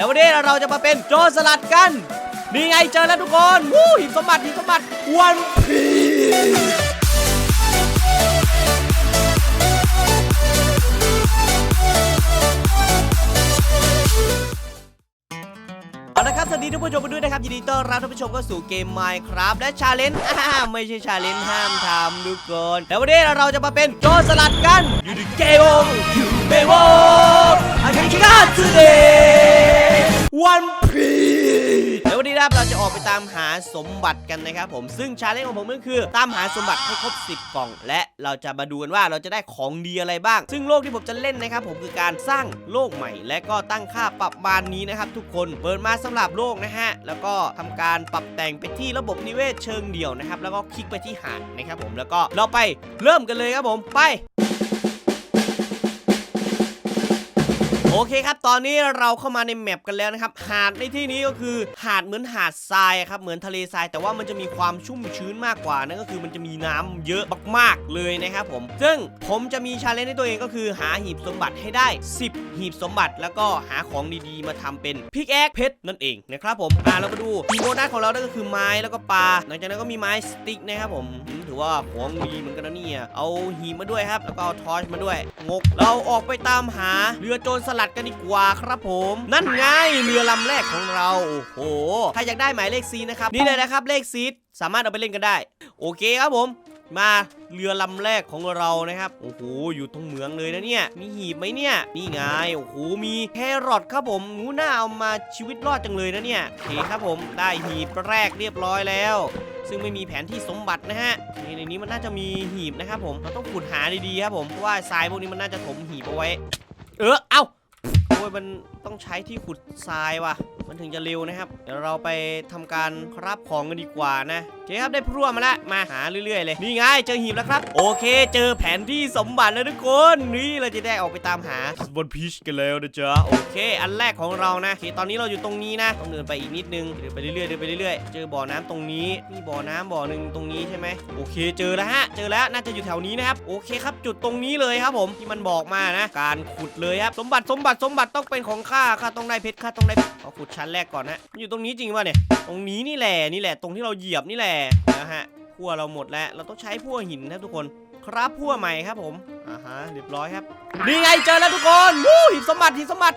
แล้ววันนี้เราจะมาเป็นโจรสลัดกัน นี่ไงเจอแล้วทุกคนวู้หิบสมบัติหิบสมบัติวันพีเอาละครับสวัสดีทุกผู้ชมกันด้วยนะครับยินดีต้อนรับท่านผู้ชมเข้าสู่เกม Minecraft และชาเลนจ์อ่าไม่ใช่ชาเลนจ์ห้ามทำทุกคนแต่วันนี้เราจะมาเป็นโจรสลัดกันอยู่ในเกมอยู่ในวงอาคาริกาทูเดย์ วันพีแล้ววันนี้นะครับเราจะออกไปตามหาสมบัติกันนะครับผมซึ่งชาเลนจ์ของผมก็คือตามหาสมบัติให้ครบ 10 กล่อง และเราจะมาดูกันว่าเราจะได้ของดีอะไรบ้าง ซึ่งโลกที่ผมจะเล่นนะครับผมคือการสร้างโลกใหม่ และก็ตั้งค่าปรับบานนี้นะครับทุกคนเปิดมาสำหรับโลกนะฮะแล้วก็ทำการปรับแต่งไปที่ระบบนิเวศเชิงเดี่ยวนะครับแล้วก็คลิกไปที่หาดนะครับผมแล้วก็เราไปเริ่มกันเลยครับผมไป โอเคครับ ตอนนี้เราเข้ามาในแมปกันแล้วนะครับ หาดในที่นี้ก็คือหาดเหมือนหาดทรายครับ เหมือนทะเลทราย แต่ว่ามันจะมีความชุ่มชื้นมากกว่า นั่นก็คือมันจะมีน้ำเยอะมากๆเลยนะครับผม ซึ่งผมจะมีชาเลนจ์ให้ตัวเองก็คือหาหีบสมบัติให้ได้ 10 หีบสมบัติ แล้วก็หาของดีๆ มาทำเป็นพิกแอคเพชรนั่นเองนะครับผม อ่าเรามาดูหีบโบนัสของเรานั่นก็คือไม้แล้วก็ปลา หลังจากนั้นก็มีไม้สติ๊กนะครับผม ถือว่าของดีเหมือนกันนะเนี่ยเอาหีมาด้วยครับ แล้วก็เอาทอชมาด้วย งก เราออกไปตามหาเรือโจรสลัดกันดีกว่าครับผม นั่นไงเรือลำแรกของเรา โอ้โห ใครอยากได้หมายเลขซีนะครับ นี่เลยนะครับเลขซีสามารถเอาไปเล่นกันได้ โอเคครับผม มาเรือลำแรกของเรานะครับ โอ้โห อยู่ตรงเหมืองเลยนะเนี่ย มีหีบไหมเนี่ย นี่ไง โอ้โห มีแครอทครับผมงูน่าเอามาชีวิตรอดจังเลยนะเนี่ยโอเคครับผม ได้หีบแรกเรียบร้อยแล้ว ซึ่งไม่มีแผนที่สมบัตินะฮะนี่ในนี้มันน่าจะมีหีบนะครับผม เราต้องขุดหาดีๆครับผม เพราะว่าทรายพวกนี้มันน่าจะถมหีบเอาไว้ เออ เอ้า อ้ยมันต้องใช้ที่ขุดทรายว่ะ มันถึงจะเร็วนะครับ เดี๋ยวเราไปทำการครับของกันดีกว่านะโอเคครับได้พรั่วมาแล้วมาหาเรื่อยๆเลยนี่ไงเจอหีบแล้วครับ โอเค เจอแผนที่สมบัติแล้วทุกคนนี่เราจะได้ออกไปตามหาบนพีชกันแล้วนะจ๊ะโอเค อันแรกของเรานะโอเคตอนนี้เราอยู่ตรงนี้นะต้องเดินไปอีกนิดนึงเดินไปเรื่อยๆเดินไปเรื่อยๆเจอบ่อน้ำตรงนี้มีบ่อน้ำบ่อหนึ่งตรงนี้ใช่ไหมโอเคเจอแล้วฮะเจอแล้วน่าจะอยู่แถวนี้นะครับโอเคครับจุดตรงนี้เลยครับผมที่มันบอกมานะ การขุดเลยครับสมบัติสมบัติสมบัติต้องเป็นของข้าข้าต้องได้เพชรข้าต้องได้เอาขุดชั้นแรกก่อนนะมันอยู่ตรงนี้จริงป่ะเนี่ย ตรงนี้นี่แหละนี่แหละ ตรงที่เราเหยียบนี่แหละนะฮะพั่วเราหมดแล้ว เราต้องใช้พั่วหินนะทุกคน ครับพั่วใหม่ครับผมอ่าฮะเรียบร้อยครับนี่ไงเจอแล้วทุกคนวู้หินสมบัติหินสมบัติ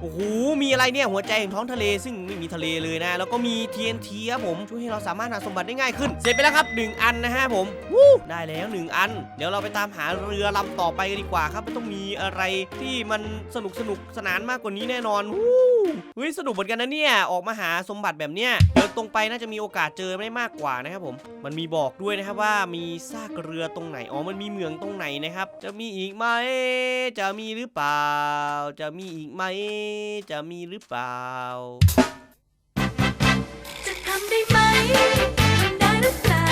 โอ้โห มีอะไรเนี่ย หัวใจแห่งท้องทะเลซึ่งไม่มีทะเลเลยนะ แล้วก็มี TNT ครับผม ช่วยให้เราสามารถหาสมบัติได้ง่ายขึ้น เสร็จไปแล้วครับหนึ่งอันนะฮะผมวู้ได้แล้วหนึ่งอัน เดี๋ยวเราไปตามหาเรือลำต่อไปกันดีกว่าครับ มันต้องมีอะไรที่มันสนุกสนุกสนานมากกว่านี้แน่นอนวู้ เฮ้ยสนุกเหมือนกันนะเนี่ย ออกมาหาสมบัติแบบเนี้ยเดินตรงไปน่าจะมีโอกาสเจอไม่มากกว่านะครับผม มันมีบอกด้วยนะครับว่ามีซากเรือตรงไหน อ๋อ มันมีเมืองตรงไหนนะครับ จะมีอีกไหม จะมีหรือเปล่า จะมีอีกไหม จะมีหรือเปล่า จะทำได้ไหมทำได้หรือเปล่า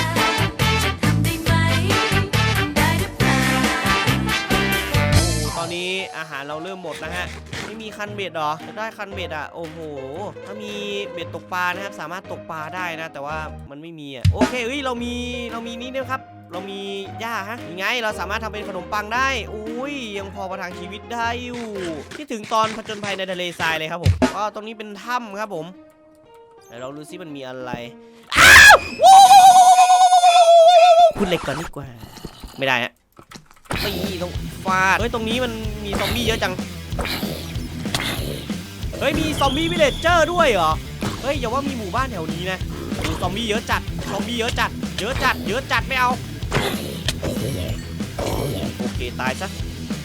นี้อาหารเราเริ่มหมดนะฮะไม่มีคันเบ็ดหรอจะได้คันเบ็ดอะโอ้โหถ้ามีเบ็ดตกปลานะครับสามารถตกปลาได้นะ แต่ว่ามันไม่มีอะโอเคเอ้ยเรามีเรามีนี่ด้วยครับเรามีหญ้าฮะยังไง เราสามารถทำเป็นขนมปังได้ อุ้ย ยังพอประทังชีวิตได้อยู่คิดถึงตอนผจญภัยในทะเลทรายเลยครับผม ก็ตรงนี้เป็นถ้ำครับผมเดี๋ยวเราดูซิมันมีอะไร อ้าวคุณเล็กก่อนดีกว่า ไม่ได้ฮะ ตีตรงฟาด เฮ้ย ตรงนี้มันมีซอมบี้เยอะจัง เฮ้ย มีซอมบี้วิลเลจเจอร์ด้วยเหรอ เฮ้ย อย่าว่ามีหมู่บ้านแถวนี้นะมีซอมบี้เยอะจัด ซอมบี้เยอะจัด เยอะจัด เยอะจัดไม่เอา โอเค ตายซะ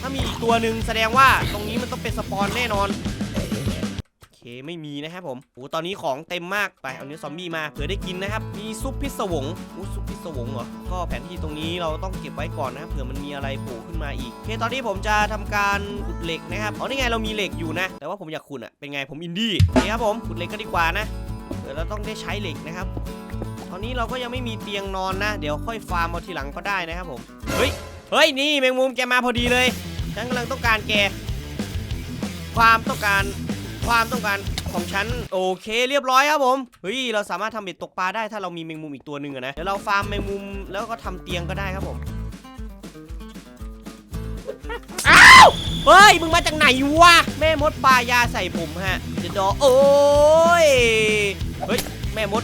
ถ้ามีอีกตัวหนึ่งแสดงว่าตรงนี้มันต้องเป็นสปอนแน่นอน เคไม่มีนะครับผมโอ้ตอนนี้ของเต็มมากไปเอาเนื้อซอมบี้มาเผื่อได้กินนะครับ มีซุปพิศวงอู้ซุปพิศวงเหรอก็แผนที่ตรงนี้เราต้องเก็บไว้ก่อนนะครับเผื่อมันมีอะไรโผล่ขึ้นมาอีกโอเคตอนนี้ผมจะทำการขุดเหล็กนะครับอ๋อนี่ไงเรามีเหล็กอยู่นะ แต่ว่าผมอยากขุดอะเป็นไงผมอินดี้โอเคครับผมขุดเหล็กก็ดีกว่านะเดี๋ยวเราต้องได้ใช้เหล็กนะครับ ตอนนี้เราก็ยังไม่มีเตียงนอนนะ เดี๋ยวค่อยฟาร์มเอาทีหลังก็ได้นะครับผม เฮ้ย เฮ้ย นี่แมงมุมแกมาพอดีเลย ฉันกำลังต้องการแก ความต้องการ ความต้องการของฉันโอเคเรียบร้อยครับผมเฮ้ยเราสามารถทำเบ็ดตกปลาได้ถ้าเรามีแมงมุมอีกตัวหนึ่งนะเดี๋ยวเราฟาร์มแมงมุมแล้วก็ทำเตียงก็ได้ครับผมอ้าวเฮ้ยมึงมาจากไหนวะแม่มดปลายาใส่ผมฮะเจะดอโอ้ยเฮ้ยแม่มด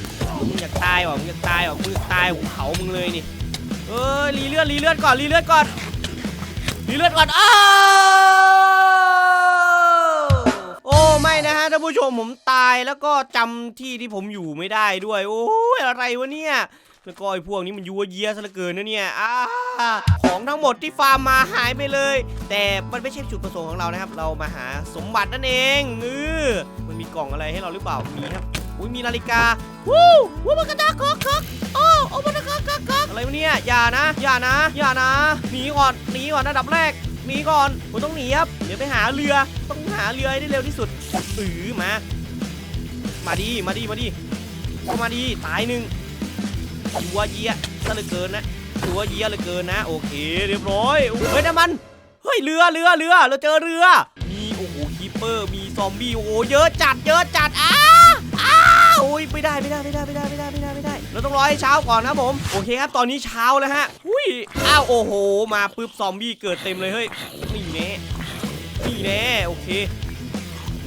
มึงอยากตายหรอมึงอยากตายหรอมึงอยากตายกูเผามึงเลยนี่เอ้ยรีเลือดรีเลือดก่อนรีเลือดก่อนรีเลือดก่อนอ้า ผู้ชมผมตายแล้วก็จำที่ที่ผมอยู่ไม่ได้ด้วย โอ้ยอะไรวะเนี่ยแล้วก็ไอ้พวกนี้มันยัวเยียซะเหลือเกินนะเนี่ยอ่าของทั้งหมดที่ฟาร์มมาหายไปเลย แต่มันไม่ใช่จุดประสงค์ของเรานะครับ เรามาหาสมบัตินั่นเองเออมันมีกล่องอะไรให้เราหรือเปล่า มีครับ อุ้ยมีนาฬิกา วู้วู้มันกระดากกอกอกโอ้โอ้มันกระดากกอกอกอะไรวะเนี่ย อย่านะ อย่านะ อย่านะ หนีก่อน หนีก่อนอันดับแรก หนีก่อนผมต้องหนีครับเดี๋ยวไปหาเรือต้องหาเรือให้ได้เร็วที่สุดอือมา มาดีมาดีมาดีเข้ามาดีตายหนึ่งหัวเยียซะเหลือเกินนะหัวเยียเหลือเกินนะ โอเค เรียบร้อยเฮ้ยน้ำมันเฮ้ยเรือเรือเรือเราเจอเรือ มีโอ้โหคีเปอร์มีซอมบี้โอ้โหเยอะจัดเยอะจัดอ้าอ้าโอ้ยไม่ได้ไม่ได้ไม่ได้ไม่ได้ไม่ได้ไม่ได้ไม่ได้ เราต้องรอให้เช้าก่อนนะผม โอเคครับ ตอนนี้เช้าแล้วฮะอุ้ยอ้าวโอ้โห มาปุ๊บซอมบี้เกิดเต็มเลยเฮ้ย นี่แน่นี่แน่โอเค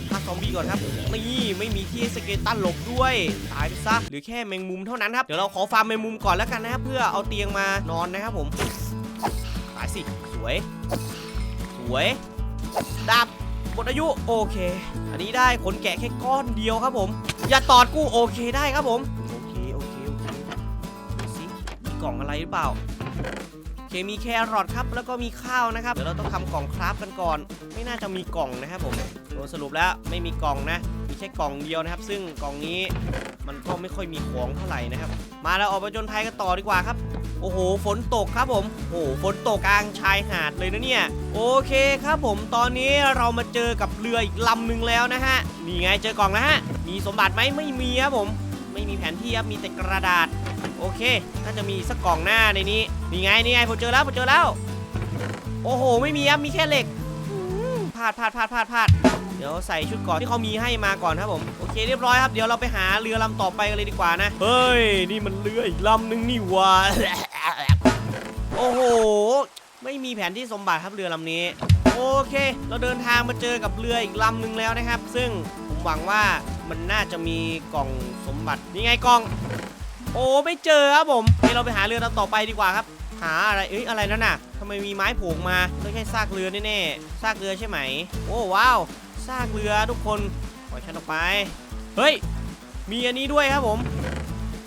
ฆ่าซอมบี้ก่อนครับนี่ไม่มีที่สเกลตันหลบด้วย ตายไปซะหรือแค่แมงมุมเท่านั้นครับ เดี๋ยวเราขอฟาร์มแมงมุมก่อนแล้วกันนะครับ เพื่อเอาเตียงมานอนนะครับผมตายสิสวย สวยดาบหมดอายุโอเค อันนี้ได้ขนแกะแค่ก้อนเดียวครับผม อย่าตอดกูโอเคได้ครับผม กล่องอะไรหรือเปล่าโอเคมีแครอทครับแล้วก็มีข้าวนะครับเดี๋ยวเราต้องทำกล่องคราฟกันก่อน ไม่น่าจะมีกล่องนะครับผมโดสรุปแล้วไม่มีกล่องนะมีแค่กล่องเดียวนะครับ ซึ่งกล่องนี้มันก็ไม่ค่อยมีของเท่าไหร่นะครับ มาแล้วออกไปจนภัยกันต่อดีกว่าครับโอ้โห ฝนตกครับผม โอ้โห ฝนตกกลางชายหาดเลยนะเนี่ย โอเคครับผม ตอนนี้เรามาเจอกับเรืออีกลำหนึ่งแล้วนะฮะ นี่ไงเจอกล่องแล้วฮะ มีสมบัติไหมไม่มีครับผม ไม่มีแผนที่ครับมีแต่กระดาษ โอเคน่าจะมีสักกล่องหน้าในนี้นี่ไงนี่ไงผมเจอแล้วผมเจอแล้ว โอ้โห ไม่มีครับมีแค่เหล็กพลาดพลาดพลาดพลาดพลาดเดี๋ยวใส่ชุดก่อนที่เขามีให้มาก่อนครับผมโอเคเรียบร้อยครับเดี๋ยวเราไปหาเรือลำต่อไปกันเลยดีกว่านะเฮ้ยนี่มันเรืออีกลำหนึงนี่ว่าโอ้โหไม่มีแผนที่สมบัติครับเรือลำนี้ โอเค เราเดินทางมาเจอกับเรืออีกลำหนึ่งแล้วนะครับ ซึ่ง หวังว่ามันน่าจะมีกล่องสมบัตินี่ไงกล่อง โอ้ไม่เจอครับผมเดี๋ยวเราไปหาเรือลำต่อไปดีกว่าครับ หาอะไรเอ้ยอะไรนั่นน่ะทำไมมีไม้ผล่มาไม่ใช่ซากเรือแน่ๆซากเรือใช่ไหม โอ้ว้าวซากเรือทุกคนปล่อยฉันออกไป เฮ้ยมีอันนี้ด้วยครับผม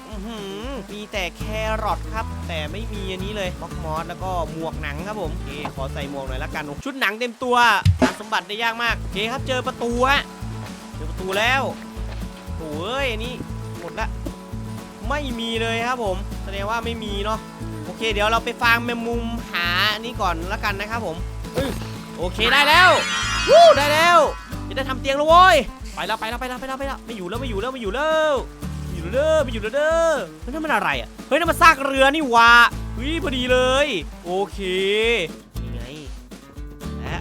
อื้อหือมีแต่แครอทครับ แต่ไม่มีอันนี้เลยบ็อกมอสแล้วก็หมวกหนังครับผมโอเคขอใส่หมวกหน่อยละกัน ชุดหนังเต็มตัวหาสมบัติได้ยากมากโอเคครับเจอประตูฮะ ประตูแล้วโอ้ยนนี้หมดละไม่มีเลยครับผมแสดงว่าไม่มีเนาะโอเค เดี๋ยวเราไปฟาร์มแมงมุมหาอันนี้ก่อนละกันนะครับผมโอเคได้แล้ววู้ได้แล้วจะได้ทำเตียงแล้วโว้ยไปแล้วไปแล้วไปแล้วไปแล้วไปแล้วไม่อยู่แล้วไม่อยู่แล้วไม่อยู่แล้วไม่อยู่แล้วไม่อยู่แล้วเด้อเฮ้ยนั่นมันอะไรอะเฮ้ยนั่นมันซากเรือนี่วะเฮ้ยพอดีเลย โอเคนี่ไงและ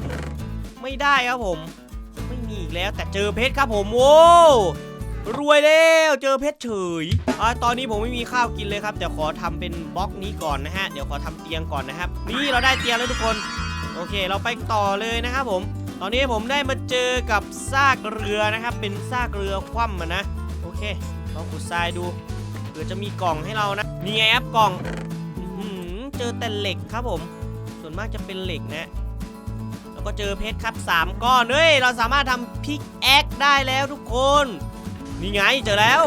ไม่ได้ครับผม แล้วแต่เจอเพชรครับผมโว้รวยแล้วเจอเพชรเฉยอตอนนี้ผมไม่มีข้าวกินเลยครับแต่ขอทำเป็นบล็อกนี้ก่อนนะฮะ เดี๋ยวขอทำเตียงก่อนนะครับ นี่เราได้เตียงแล้วทุกคน โอเค เราไปต่อเลยนะครับผม ตอนนี้ผมได้มาเจอกับซากเรือนะครับ เป็นซากเรือคว่ำนะ โอเคลองขุดทรายดูเผื่อจะมีกล่องให้เรานะนี่ไงครับกล่องอเจอแต่เหล็กครับผม ส่วนมากจะเป็นเหล็กนะ แล้วก็เจอเพชรครับ 3 ก้อนเฮ้ย เราสามารถทำพิกแอคได้แล้วทุกคน นี่ไงเจอแล้ว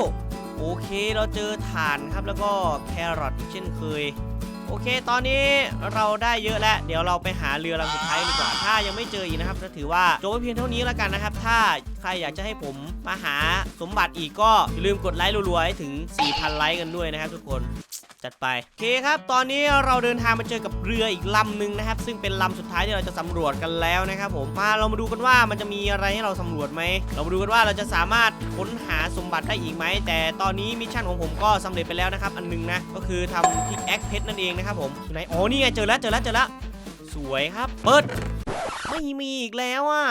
โอเคเราเจอถ่านครับแล้วก็แครอทอีกเช่นเคย โอเค ตอนนี้เราได้เยอะแล้ว เดี๋ยวเราไปหาเรือลำสุดท้ายดีกว่า ถ้ายังไม่เจออีกนะครับก็ถือว่าจบไว้เพียงเท่านี้แล้วกันนะครับ ถ้าใครอยากจะให้ผมมาหาสมบัติอีกก็อย่าลืมกดไลค์รัวๆให้ถึง4,000ไลค์กันด้วยนะครับทุกคน จัดไปโอเคครับ ตอนนี้เราเดินทางมาเจอกับเรืออีกลำหนึ่งนะครับ ซึ่งเป็นลำสุดท้ายที่เราจะสำรวจกันแล้วนะครับผมมาเรามาดูกันว่ามันจะมีอะไรให้เราสำรวจไหมเรามาดูกันว่าเราจะสามารถค้นหาสมบัติได้อีกไหมแต่ตอนนี้มิชชั่นของผมก็สำเร็จไปแล้วนะครับ อันหนึงนะก็คือทำพิกแอคเพชรนั่นเองนะครับผมอยู่ไหนอ๋อนี่ไงเจอแล้วเจอแล้วเจอแล้วสวยครับ เปิด ไม่มีอีกแล้วอะ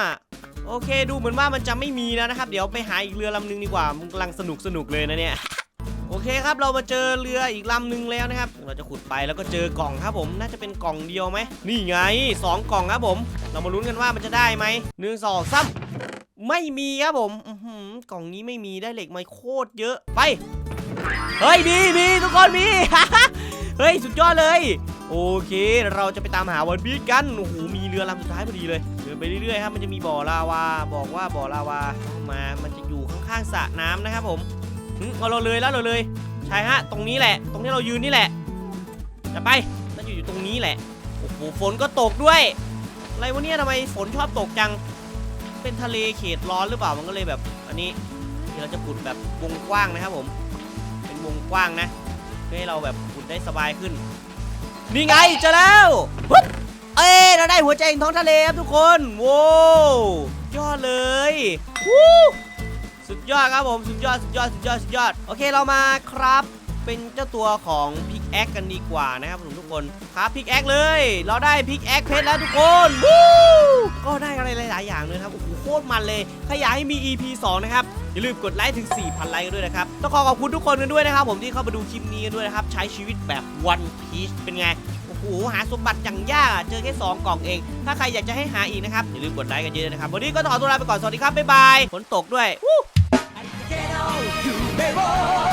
โอเค ดูเหมือนว่ามันจะไม่มีแล้วนะครับ เดี๋ยวไปหาอีกเรือลำหนึงดีกว่ามันกำลังสนุกสนุกเลยนะเนี่ย โอเคครับเรามาเจอเรืออีกลำหนึ่งแล้วนะครับ เราจะขุดไปแล้วก็เจอกล่องครับผมน่าจะเป็นกล่องเดียวไหมนี่ไงสองกล่องครับผม เรามาลุ้นกันว่ามันจะได้ไหมหนึ่งสองสามไม่มีครับผมกล่องนี้ไม่มีได้เหล็กมาโคตรเยอะไปเฮ้ยมีมีทุกคนมีเฮ้ยสุดยอดเลย โอเค เราจะไปตามหาวันพีชกันโอ้โหมีเรือลำสุดท้ายพอดีเลยเดินไปเรื่อยๆครับมันจะมีบ่อลาวา บอกว่าบ่อลาวาเข้ามามันจะอยู่ข้างๆสระน้ำนะครับผม หึเอาเราเลยแล้วเราเลยใช่ฮะ ตรงนี้แหละ ตรงที่เรายืนนี่แหละ จะไปน่าจะอยู่ตรงนี้แหละ โอ้โห ฝนก็ตกด้วย อะไรวะเนี่ยทำไมฝนชอบตกจัง เป็นทะเลเขตร้อนหรือเปล่า มันก็เลยแบบ อันนี้เดี๋ยวเราจะขุดแบบวงกว้างนะครับผม เป็นวงกว้างนะ เพื่อให้เราแบบขุดได้สบายขึ้น นี่ไงเจอแล้วปุ๊บเอ้ยเราได้หัวใจแห่งท้องทะเลครับทุกคน โว้วยอดเลยวู้ สุดยอดครับผมสุดยอดสุดยอดสุดยอดสุดยอดโอเคเรามาครับ เป็นเจ้าตัวของพิกแอคกันดีกว่านะครับผมทุกคนครับพิกแอคเลย เราได้พิกแอคเพชรแล้วทุกคนวู้ก็ได้อะไรหลายๆอย่างเลยครับโอ้โหโคตรมันเลยถ้าอยากให้มี EP 2 นะครับอย่าลืมกดไลค์ถึง 4,000 ไลค์กันด้วยนะครับต้องขอขอบคุณทุกคนกันด้วยนะครับผมที่เข้ามาดูคลิปนี้กันด้วยนะครับใช้ชีวิตแบบ One Piece เป็นไง โอ้โหหาสมบัติอย่างยากอะเจอแค่2กล่องเอง ถ้าใครอยากจะให้หาอีกนะครับอย่าลืมกดไลค์กันเยอะๆนะครับวันนี้ก็ต้องขอตัวลาไปก่อนสวัสดีครับบ๊ายบายฝนตกด้วย夢を